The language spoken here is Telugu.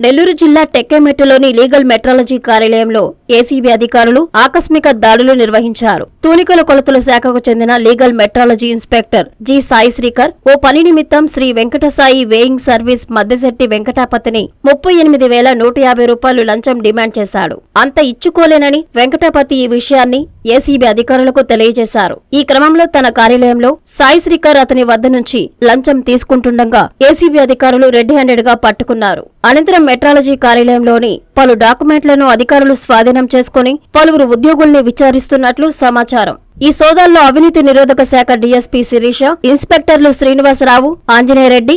నెల్లూరు జిల్లా టెక్కెమెట్టులోని లీగల్ మెట్రాలజీ కార్యాలయంలో ఏసీబీ అధికారులు ఆకస్మిక దాడులు నిర్వహించారు. తూనికల కొలతల శాఖకు చెందిన legal metrology inspector G Sai Srikar ఓ పని నిమిత్తం శ్రీ వెంకటసాయి వేయింగ్ సర్వీస్ మద్దెశెట్టి వెంకటాపతిని ముప్పై ఎనిమిది వేల నూట యాభై రూపాయలు లంచం డిమాండ్ చేశాడు. అంత ఇచ్చుకోలేనని వెంకటాపతి ఈ విషయాన్ని ఏసీబీ అధికారులకు తెలియజేశారు. ఈ క్రమంలో తన కార్యాలయంలో సాయి శ్రీకర్ అతని వద్ద నుంచి లంచం తీసుకుంటుండగా ఏసీబీ అధికారులు రెడ్ హ్యాండెడ్గా పట్టుకున్నారు. అనంతరం మెట్రాలజీ కార్యాలయంలోని పలు డాక్యుమెంట్లను అధికారులు స్వాధీనం చేసుకుని పలువురు ఉద్యోగుల్ని విచారిస్తున్నట్లు సమాచారం. ఈ సోదాల్లో అవినీతి నిరోధక శాఖ డీఎస్పీ శిరీష ఇన్స్పెక్టర్లు శ్రీనివాసరావు ఆంజనేయరెడ్డి